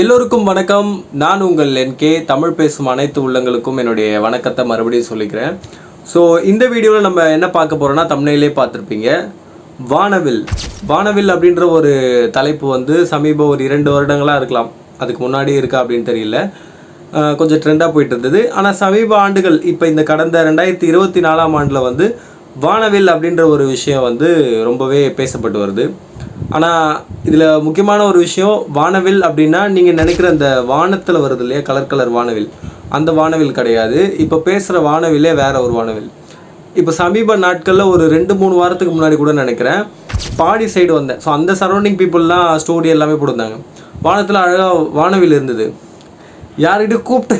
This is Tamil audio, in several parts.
எல்லோருக்கும் வணக்கம். நான் உங்கள் என்கே தமிழ் பேசும் அனைத்து உள்ளங்களுக்கும் என்னுடைய வணக்கத்தை மறுபடியும் சொல்லிக்கிறேன். ஸோ இந்த வீடியோவில் நம்ம என்ன பார்க்க போகிறோம்னா தமிழிலே பார்த்துருப்பீங்க. வானவில். வானவில் அப்படின்ற ஒரு தலைப்பு வந்து சமீப ஒரு இரண்டு வருடங்களாக இருக்கலாம். அதுக்கு முன்னாடி இருக்கா அப்படின்னு தெரியல. கொஞ்சம் ட்ரெண்டாக போயிட்டு இருந்தது. ஆனால் சமீப ஆண்டுகள் இப்போ இந்த கடந்த ரெண்டாயிரத்தி இருபத்தி நாலாம் ஆண்டில் வந்து வானவில் அப்படின்ற ஒரு விஷயம் வந்து ரொம்பவே பேசப்பட்டு வருது. ஆனால் இதில் முக்கியமான ஒரு விஷயம் வானவில் அப்படின்னா நீங்கள் நினைக்கிற அந்த வானத்தில் வருது இல்லையா? கலர் கலர் வானவில். அந்த வானவில் கிடையாது. இப்போ பேசுகிற வானவிலே வேற ஒரு வானவில். இப்போ சமீப நாட்களில் ஒரு ரெண்டு மூணு வாரத்துக்கு முன்னாடி கூட நினைக்கிறேன் பாடி சைடு வந்தேன். ஸோ அந்த சரௌண்டிங் பீப்புளெலாம் ஸ்டோரி எல்லாமே போட்டிருந்தாங்க. வானத்தில் அழகாக வானவில் இருந்தது. யார்கிட்ட கூப்பிட்டு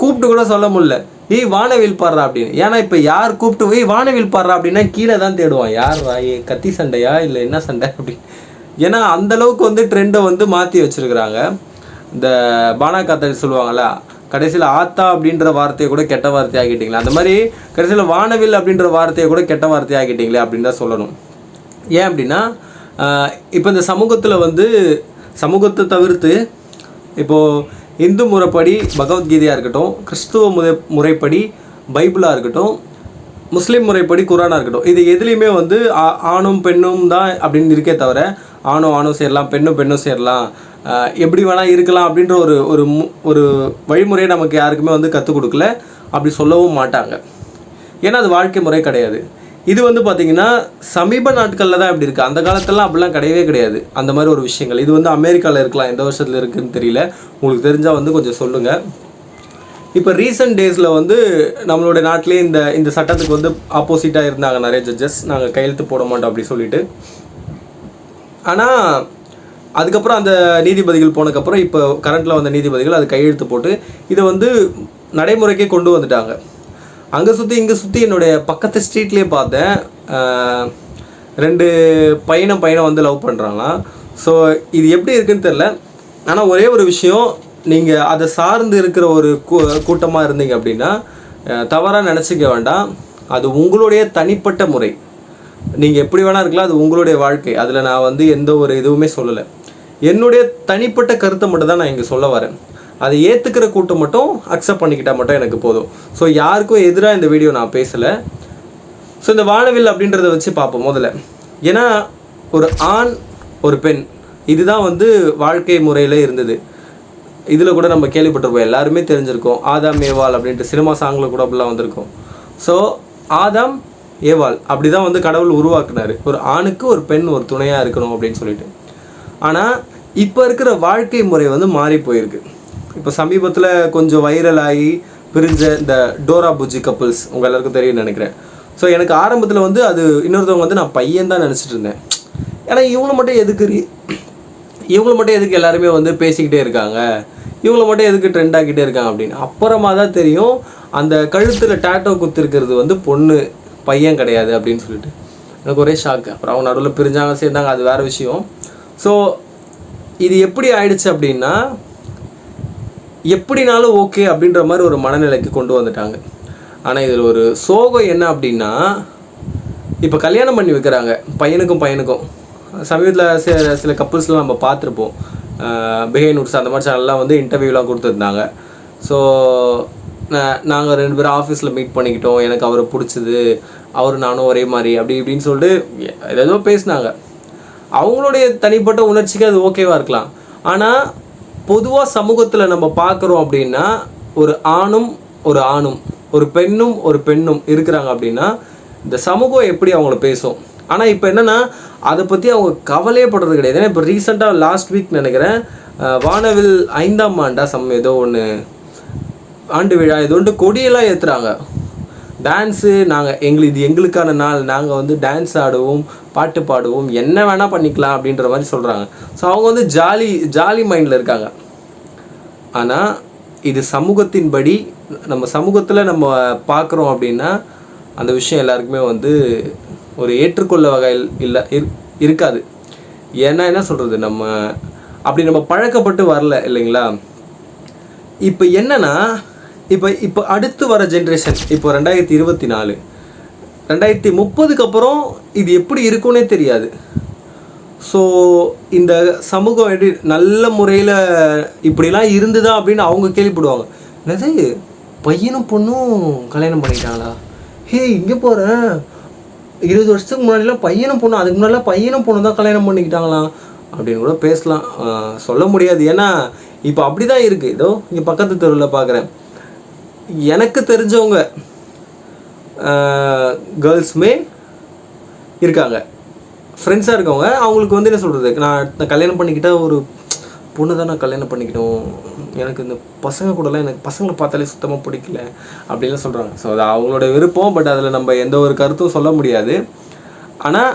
கூப்பிட்டு கூட சொல்ல முடியல. ஏய் வானவில் பாடுறா அப்படின்னு. ஏன்னா இப்போ யார் கூப்பிட்டு போய் வானவில் பாடுறா அப்படின்னா கீழே தான் தேடுவான். யார் ஏ கத்தி சண்டையா? இல்லை என்ன சண்டை அப்படின்னு ஏன்னா அந்த அளவுக்கு வந்து ட்ரெண்டை வந்து மாற்றி வச்சிருக்கிறாங்க. இந்த பானா காத்தடி சொல்லுவாங்கள்ல கடைசியில் ஆத்தா அப்படின்ற வார்த்தையை கூட கெட்ட வார்த்தை ஆகிட்டீங்களே அந்த மாதிரி கடைசியில் வானவில் அப்படின்ற வார்த்தையை கூட கெட்ட வார்த்தை ஆகிட்டீங்களே அப்படின்னு தான் சொல்லணும். ஏன் அப்படின்னா இப்போ இந்த சமூகத்தில் வந்து சமூகத்தை தவிர்த்து இப்போது இந்து முறைப்படி பகவத்கீதையாக இருக்கட்டும் கிறிஸ்துவ முறை முறைப்படி பைபிளாக இருக்கட்டும் முஸ்லீம் முறைப்படி குரானாக இருக்கட்டும் இது எதுலேயுமே வந்து ஆ- ஆணும் பெண்ணும் தான் அப்படின்னு இருக்கே தவிர ஆணும் ஆணும் சேரலாம் பெண்ணும் பெண்ணும் சேரலாம் எப்படி வேணால் இருக்கலாம் அப்படின்ற ஒரு ஒரு மு- ஒரு வழிமுறையை நமக்கு யாருக்குமே வந்து கற்றுக் கொடுக்கல. அப்படி சொல்லவும் மாட்டாங்க. ஏன்னா அது வாழ்க்கை முறை கிடையாது. இது வந்து பார்த்தீங்கன்னா சமீப நாட்களில் தான் இப்படி இருக்குது அந்த காலத்துலலாம் அப்படிலாம் கிடையவே கிடையாது. அந்த மாதிரி ஒரு விஷயங்கள். இது வந்து அமெரிக்காவில் இருக்கலாம் எந்த வருஷத்தில் இருக்குதுன்னு தெரியல. உங்களுக்கு தெரிஞ்சால் வந்து கொஞ்சம் சொல்லுங்கள் இப்போ ரீசெண்ட் டேஸில் வந்து நம்மளுடைய நாட்டிலே இந்த இந்த சட்டத்துக்கு வந்து ஆப்போசிட்டாக இருந்தாங்க நிறைய ஜட்ஜஸ் நாங்கள் கையெழுத்து போட மாட்டோம் அப்படி சொல்லிட்டு. ஆனால் அதுக்கப்புறம் அந்த நீதிபதிகள் போனதுக்கப்புறம் இப்போ கரண்ட்டில் வந்த நீதிபதிகள் அது கையெழுத்து போட்டு இதை வந்து நடைமுறைக்கே கொண்டு வந்துட்டாங்க. அங்கே சுற்றி இங்கே சுற்றி என்னுடைய பக்கத்து ஸ்ட்ரீட்லேயே பார்த்தேன். ரெண்டு பையனும் பையனும் வந்து லவ் பண்ணுறாங்களாம் ஸோ இது எப்படி இருக்குன்னு தெரில ஆனால் ஒரே ஒரு விஷயம் நீங்கள் அதை சார்ந்து இருக்கிற ஒரு கூட்டமாக இருந்தீங்க அப்படின்னா தவறாக நினச்சிக்க வேண்டாம். அது உங்களுடைய தனிப்பட்ட முறை. நீங்கள் எப்படி வேணா இருக்கலாம் அது உங்களுடைய வாழ்க்கை. அதில் நான் வந்து எந்த ஒரு இதுவுமே சொல்லலை. என்னுடைய தனிப்பட்ட கருத்தை மட்டும் தான் நான் இங்கே சொல்ல வரேன். அதை ஏற்றுக்கிற கூட்டம் மட்டும் அக்செப்ட் பண்ணிக்கிட்டால் மட்டும் எனக்கு போதும். ஸோ யாருக்கும் எதிராக இந்த வீடியோ நான் பேசலை. ஸோ இந்த வானவில் அப்படின்றத வச்சு பார்ப்போம் முதல்ல. ஏன்னா ஒரு ஆண் ஒரு பெண் இதுதான் வந்து வாழ்க்கை முறையில் இருந்தது. இதில் கூட நம்ம கேள்விப்பட்டிருப்போம் எல்லாருமே தெரிஞ்சிருக்கோம். ஆதாம் ஏவாள் அப்படின்ட்டு சினிமா சாங்கில் கூட அப்படிலாம் வந்திருக்கோம். ஸோ ஆதாம் ஏவாள் அப்படி தான் வந்து கடவுள் உருவாக்குனார். ஒரு ஆணுக்கு ஒரு பெண் ஒரு துணையாக இருக்கணும் அப்படின்னு சொல்லிட்டு. ஆனால் இப்போ இருக்கிற வாழ்க்கை முறை வந்து மாறி போயிருக்கு. இப்போ சமீபத்தில் கொஞ்சம் வைரல் ஆகி பிரிஞ்ச இந்த டோரா புஜி கப்புள்ஸ் உங்கள் எல்லாருக்கும் தெரியும்னு நினைக்கிறேன். ஸோ எனக்கு ஆரம்பத்தில் வந்து அது இன்னொருத்தவங்க வந்து நான் பையன் தான் நினச்சிட்டு இருந்தேன். ஏன்னா இவங்களை மட்டும் எதுக்கு இவங்களை மட்டும் எதுக்கு எல்லாருமே வந்து பேசிக்கிட்டே இருக்காங்க? இவங்கள மட்டும் எதுக்கு ட்ரெண்ட் ஆகிட்டே இருக்காங்க அப்படின்னு. அப்புறமா தான் தெரியும் அந்த கழுத்தில் டேட்டோ குத்திருக்கிறது வந்து பொண்ணு பையன் கிடையாது அப்படின்னு சொல்லிட்டு. எனக்கு ஒரே ஷாக்கு அப்புறம் அவங்க நடுவில் பிரிஞ்சாங்க சேர்ந்தாங்க அது வேற விஷயம். ஸோ இது எப்படி ஆயிடுச்சு அப்படின்னா எப்படினாலும் ஓகே அப்படின்ற மாதிரி ஒரு மனநிலைக்கு கொண்டு வந்துட்டாங்க. ஆனால் இதில் ஒரு சோகம் என்ன அப்படின்னா இப்போ கல்யாணம் பண்ணி வைக்கிறாங்க. பையனுக்கும் பையனுக்கும். சமீபத்தில் சில சில கப்புள்ஸ்லாம் நம்ம பார்த்துருப்போம். பிரேநூட்ஸ் அந்த மாதிரி சேனல்லாம் வந்து இன்டர்வியூலாம் கொடுத்துருந்தாங்க. ஸோ நாங்கள் ரெண்டு பேரும் ஆஃபீஸில் மீட் பண்ணிக்கிட்டோம். எனக்கு அவரை பிடிச்சது. அவர் நானும் ஒரே மாதிரி. அப்படி இப்படின்னு சொல்லிட்டு ஏதோ பேசினாங்க. அவங்களுடைய தனிப்பட்ட உணர்ச்சிக்கு அது ஓகேவாக இருக்கலாம். ஆனால் பொதுவாக சமூகத்தில் நம்ம பார்க்குறோம் அப்படின்னா ஒரு ஆணும் ஒரு ஆணும் ஒரு பெண்ணும் ஒரு பெண்ணும் இருக்கிறாங்க அப்படின்னா இந்த சமூகம் எப்படி அவங்கள பேசும்? ஆனால் இப்போ என்னன்னா அதை பற்றி அவங்க கவலையே படுறது கிடையாது. ஏன்னா இப்போ ரீசெண்டாக லாஸ்ட் வீக் நினைக்கிறேன் வானவில் ஐந்தாம் ஆண்டா சம் ஏதோ ஒன்று ஆண்டு விழா இது வந்து கொடியெல்லாம் ஏற்றுறாங்க டான்ஸு நாங்கள் எங்களுக்கு இது எங்களுக்கான நாள். நாங்கள் வந்து டான்ஸ் ஆடுவோம் பாட்டு பாடுவோம். என்ன வேணால் பண்ணிக்கலாம் அப்படின்ற மாதிரி சொல்கிறாங்க ஸோ அவங்க வந்து ஜாலி ஜாலி மைண்டில் இருக்காங்க. ஆனால் இது சமூகத்தின்படி நம்ம சமூகத்தில் நம்ம பார்க்குறோம் அப்படின்னா அந்த விஷயம் எல்லாருக்குமே வந்து ஒரு ஏற்றுக்கொள்ள வகையில் இல்லை இருக்காது. ஏன்னா என்ன சொல்கிறது நம்ம அப்படி நம்ம பழக்கப்பட்டு வரல இல்லைங்களா? இப்போ என்னன்னா இப்போ இப்போ அடுத்து வர ஜென்ரேஷன் இப்போ ரெண்டாயிரத்தி இருபத்தி நாலு. ரெண்டாயிரத்தி முப்பதுக்கு அப்புறம் இது எப்படி இருக்கும்னே தெரியாது. ஸோ இந்த சமூகம் எப்படி நல்ல முறையில் இப்படிலாம் இருந்துதா அப்படின்னு அவங்க கேள்விப்படுவாங்க. என்னது பையனும் பொண்ணும் கல்யாணம் பண்ணிட்டாங்களா? ஹே இங்கே போகிறேன் இருபது வருஷத்துக்கு முன்னாடிலாம் பையனும் பொண்ணு அதுக்கு முன்னாடிலாம் பையனும் பொண்ணு தான் கல்யாணம் பண்ணிக்கிட்டாங்களாம். அப்படின்னு கூட பேசலாம். சொல்ல முடியாது. ஏன்னா இப்போ அப்படி தான் இருக்குது இதோ இங்கே பக்கத்து தெருவில் பார்க்குறேன் எனக்கு தெரிஞ்சவங்க கேர்ள்ஸுமே இருக்காங்க. ஃப்ரெண்ட்ஸாக இருக்கவங்க அவங்களுக்கு வந்து என்ன சொல்கிறது நான் நான் கல்யாணம் பண்ணிக்கிட்ட ஒரு பொண்ணு தான் நான் கல்யாணம் பண்ணிக்கிட்டோம் எனக்கு இந்த பசங்க கூடலாம் எனக்கு பசங்களை பார்த்தாலே சுத்தமாக பிடிக்கல அப்படின்லாம் சொல்கிறாங்க ஸோ அது அவங்களோட விருப்பம் பட் அதில் நம்ம எந்த ஒரு கருத்தும் சொல்ல முடியாது. ஆனால்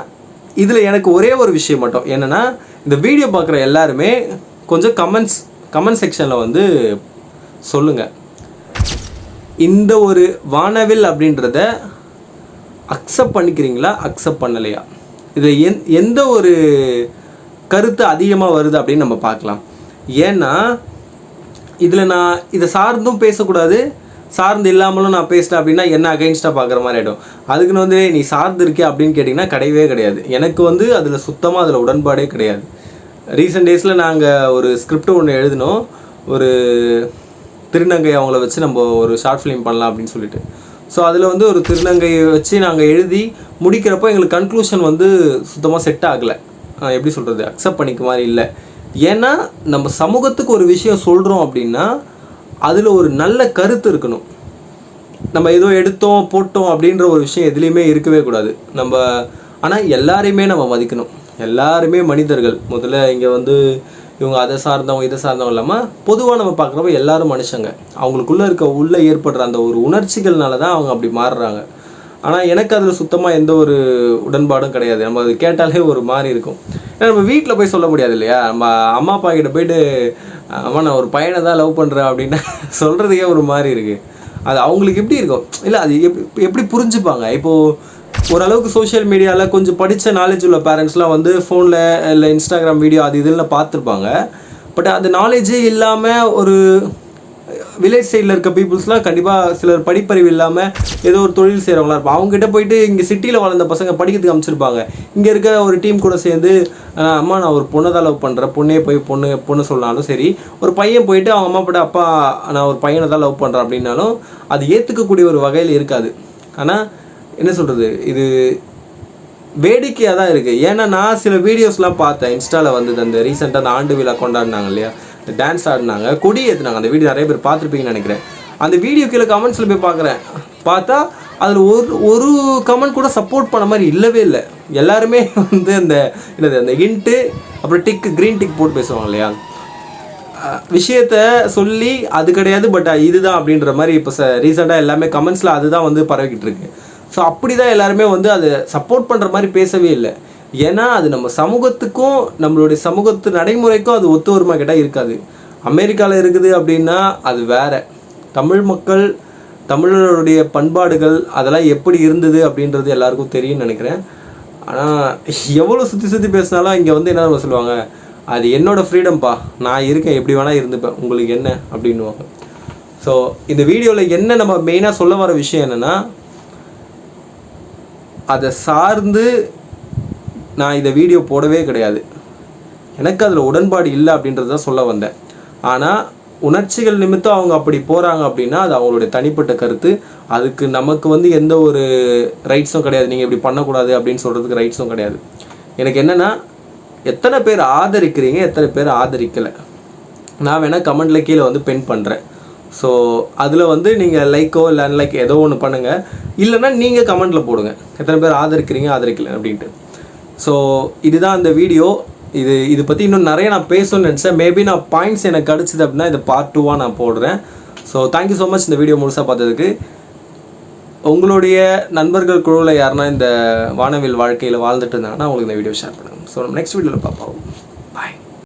இதில் எனக்கு ஒரே ஒரு விஷயம் மட்டும். என்னென்னா இந்த வீடியோ பார்க்குற எல்லாருமே கொஞ்சம் கமெண்ட்ஸ் கமெண்ட் செக்ஷனில் வந்து சொல்லுங்கள் இந்த ஒரு வானவில் அப்படின்றத அக்செப்ட் பண்ணிக்கிறீங்களா? அக்செப்ட் பண்ணலையா? இது எந் எந்த ஒரு கருத்து அதிகமாக வருது அப்படின்னு நம்ம பார்க்கலாம். ஏன்னா இதில் நான் இதை சார்ந்தும் பேசக்கூடாது. சார்ந்து இல்லாமலும் நான் பேசிட்டேன் அப்படின்னா என்ன அகைன்ஸ்டாக பார்க்குற மாதிரி ஆகிடும் அதுக்குன்னு வந்து நீ சார்ந்து இருக்கே அப்படின்னு கேட்டிங்கன்னா கிடையவே கிடையாது. எனக்கு வந்து அதில் சுத்தமாக அதில் உடன்பாடே கிடையாது. ரீசெண்ட் டேஸில் நாங்கள் ஒரு ஸ்கிரிப்ட் ஒன்று எழுதினோம். ஒரு திருநங்கை அவங்கள வச்சு நம்ம ஒரு ஷார்ட் ஃபிலிம் பண்ணலாம் அப்படின்னு சொல்லிட்டு. ஸோ அதில் வந்து ஒரு திருநங்கையை வச்சு நாங்கள் எழுதி முடிக்கிறப்போ எங்களுக்கு கன்க்ளூஷன் வந்து சுத்தமாக செட் ஆகலை. எப்படி சொல்கிறது அக்செப்ட் பண்ணிக்க மாதிரி இல்லை. ஏன்னா நம்ம சமூகத்துக்கு ஒரு விஷயம் சொல்கிறோம் அப்படின்னா அதில் ஒரு நல்ல கருத்து இருக்கணும். நம்ம ஏதோ எடுத்தோம் போட்டோம் அப்படின்ற ஒரு விஷயம் எதுலேயுமே இருக்கவே கூடாது. நம்ம ஆனால் எல்லாரையுமே நம்ம மதிக்கணும். எல்லாருமே மனிதர்கள். முதல்ல இங்கே வந்து இவங்க அதை சார்ந்தவங்க இதை சார்ந்தவங்க இல்லாமல் பொதுவாக நம்ம பார்க்குறப்ப எல்லாரும் மனுஷங்க. அவங்களுக்குள்ளே இருக்க உள்ளே ஏற்படுற அந்த ஒரு உணர்ச்சிகள்னால தான் அவங்க அப்படி மாறுறாங்க. ஆனால் எனக்கு அதில் சுத்தமாக எந்த ஒரு உடன்பாடும் கிடையாது. நம்ம அது கேட்டாலே ஒரு மாதிரி இருக்கும். ஏன்னா நம்ம வீட்டில் போய் சொல்ல முடியாது இல்லையா? நம்ம அம்மா அப்பா கிட்ட போயிட்டு அம்மா நான் ஒரு பையனை தான் லவ் பண்ணுறேன் அப்படின்னா சொல்கிறதுக்கே ஒரு மாதிரி இருக்குது அது அவங்களுக்கு எப்படி இருக்கும்? இல்லை அது எப்படி எப்படி புரிஞ்சுப்பாங்க? இப்போது ஓரளவுக்கு சோஷியல் மீடியாவில் கொஞ்சம் படித்த நாலேஜ் உள்ள பேரண்ட்ஸ்லாம் வந்து ஃபோனில் இல்லை இன்ஸ்டாகிராம் வீடியோ அது இதில் பார்த்துருப்பாங்க. பட் அந்த நாலேஜே இல்லாமல் ஒரு வில்லேஜ் சைடில் இருக்க பீப்புள்ஸ்லாம் கண்டிப்பாக சிலர் படிப்பறிவு இல்லாமல் ஏதோ ஒரு தொழில் செய்கிறவங்களா இருப்பாங்க. அவங்ககிட்ட போயிட்டு இங்கே சிட்டியில் வளர்ந்த பசங்க படிக்கிறதுக்கு அமைச்சிருப்பாங்க இங்கே இருக்க ஒரு டீம் கூட சேர்ந்து அம்மா நான் ஒரு பொண்ணை தான் லவ் பண்ணுறேன் பொண்ணே போய் பொண்ணு பொண்ணு சொன்னாலும் சரி ஒரு பையன் போயிட்டு அவங்க அம்மா போய்ட்டு அப்பா நான் ஒரு பையனை தான் லவ் பண்ணுறேன் அப்படின்னாலும் அது ஏற்றுக்கக்கூடிய ஒரு வகையில் இருக்காது. ஆனால் என்ன சொல்கிறது இது வேடிக்கையாக தான் இருக்குது ஏன்னா நான் சில வீடியோஸ்லாம் பார்த்தேன். இன்ஸ்டாவில் வந்தது அந்த ரீசெண்டாக அந்த ஆண்டு விழா கொண்டாடினாங்க இல்லையா? டான்ஸ் ஆடினாங்க. கொடி ஏற்றுனாங்க அந்த வீடியோ நிறைய பேர் பார்த்துருப்பீங்கன்னு நினைக்கிறேன். அந்த வீடியோ கீழே கமெண்ட்ஸில் போய் பார்க்குறேன். பார்த்தா அதில் ஒரு ஒரு கமெண்ட் கூட சப்போர்ட் பண்ண மாதிரி இல்லவே இல்லை. எல்லாருமே வந்து அந்த என்னது அந்த இன்ட்டு அப்புறம் டிக் க்ரீன் டிக் போட்டு பேசுவாங்க இல்லையா? விஷயத்த சொல்லி அது கிடையாது பட் இதுதான் அப்படின்ற மாதிரி இப்போ ச ரீசெண்டாக எல்லாமே கமெண்ட்ஸில் அதுதான் வந்து பரவிக்கிட்டு இருக்கு. ஸோ அப்படி தான் எல்லாருமே வந்து அதை சப்போர்ட் பண்ணுற மாதிரி பேசவே இல்லை. ஏன்னா அது நம்ம சமூகத்துக்கும் நம்மளுடைய சமூகத்து நடைமுறைக்கும் அது ஒத்து வருமா கேட்டால் இருக்காது. அமெரிக்காவில் இருக்குது அப்படின்னா அது வேற. தமிழ் மக்கள் தமிழருடைய பண்பாடுகள் அதெல்லாம் எப்படி இருந்தது அப்படின்றது எல்லாருக்கும் தெரியும்னு நினைக்கிறேன். ஆனால் எவ்வளோ சுற்றி சுற்றி பேசினாலும் இங்கே வந்து என்ன சொல்லுவாங்க? அது என்னோடய ஃப்ரீடம்ப்பா நான் இருக்கேன் எப்படி வேணால் இருந்துப்பேன். உங்களுக்கு என்ன? அப்படின்னுவாங்க. ஸோ இந்த வீடியோவில் என்ன நம்ம மெயினாக சொல்ல வர விஷயம் என்னென்னா அதை சார்ந்து நான் இதை வீடியோ போடவே கிடையாது. எனக்கு அதில் உடன்பாடு இல்லை அப்படின்றது தான் சொல்ல வந்தேன். ஆனால் உணர்ச்சிகள் நிமித்தம் அவங்க அப்படி போகிறாங்க அப்படின்னா அது அவங்களுடைய தனிப்பட்ட கருத்து. அதுக்கு நமக்கு வந்து எந்த ஒரு ரைட்ஸும் கிடையாது. நீங்கள் இப்படி பண்ணக்கூடாது அப்படின்னு சொல்கிறதுக்கு ரைட்ஸும் கிடையாது. எனக்கு என்னென்னா எத்தனை பேர் ஆதரிக்கிறீங்க எத்தனை பேர் ஆதரிக்கலை? நான் வேணால் கமெண்ட்டில் கீழே வந்து பென் பண்ணுறேன் ஸோ அதில் வந்து நீங்கள் லைக்கோ இல்லை அன்லைக் ஏதோ ஒன்று பண்ணுங்கள் இல்லைன்னா நீங்கள் கமெண்ட்டில் போடுங்க. எத்தனை பேர் ஆதரிக்கிறீங்க ஆதரிக்கல அப்படின்ட்டு. ஸோ இதுதான் அந்த வீடியோ இது இது பற்றி இன்னும் நிறைய நான் பேசணும்னு நினச்சேன். மேபி நான் பாயிண்ட்ஸ் எனக்கு கிடச்சிது அப்படின்னா இது பார்ட் டூவாக நான் போடுறேன். So thank you so much இந்த வீடியோ முழுசாக பார்த்ததுக்கு. உங்களுடைய நண்பர்கள் குழுவில் யாருன்னா இந்த வானவில் வாழ்க்கையில் வாழ்ந்துட்டு இருந்தாங்கன்னா உங்களுக்கு இந்த வீடியோ ஷேர் பண்ணுங்கள் ஸோ நெக்ஸ்ட் வீடியோவில் பார்ப்போம்.